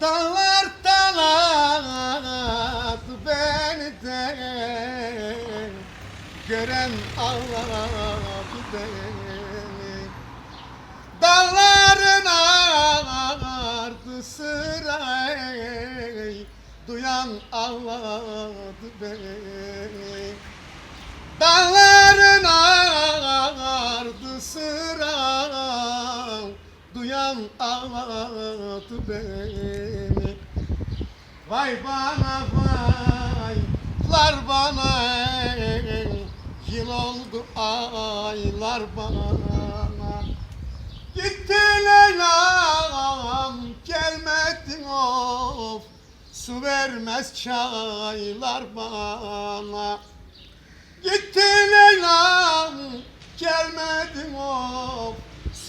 Dağlar dağlar beni de Gören ağladı beni. Dağların ardı sıra Duyan ağladı beni. Dağların ardı sıra Duyan ağladı beni. Vay bana vaylar bana Yıl oldu aylar bana. Gitti Leyla'm gelmedin of. Su vermez çaylar bana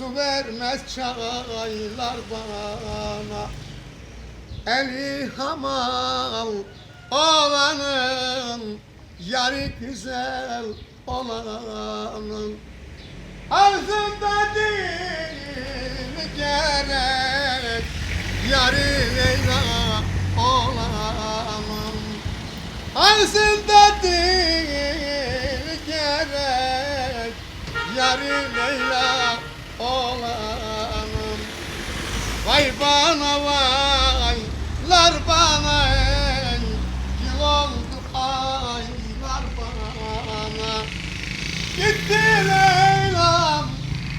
Su vermez çaylar bana. Eli hamal olanın Yarı güzel olanın. Arzunda değil gerek Yarı Leyla olanın. Arzında değil gerek Yarı Leyla olanın Vay bana vaylar bana ey Yıl oldu aylar bana. Gitti Leyla'm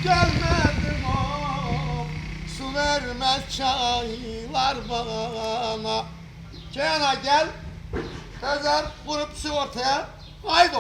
gelmedim o. Su vermez çaylar bana. Kenan gel. Tezer vurup sigortaya Haydi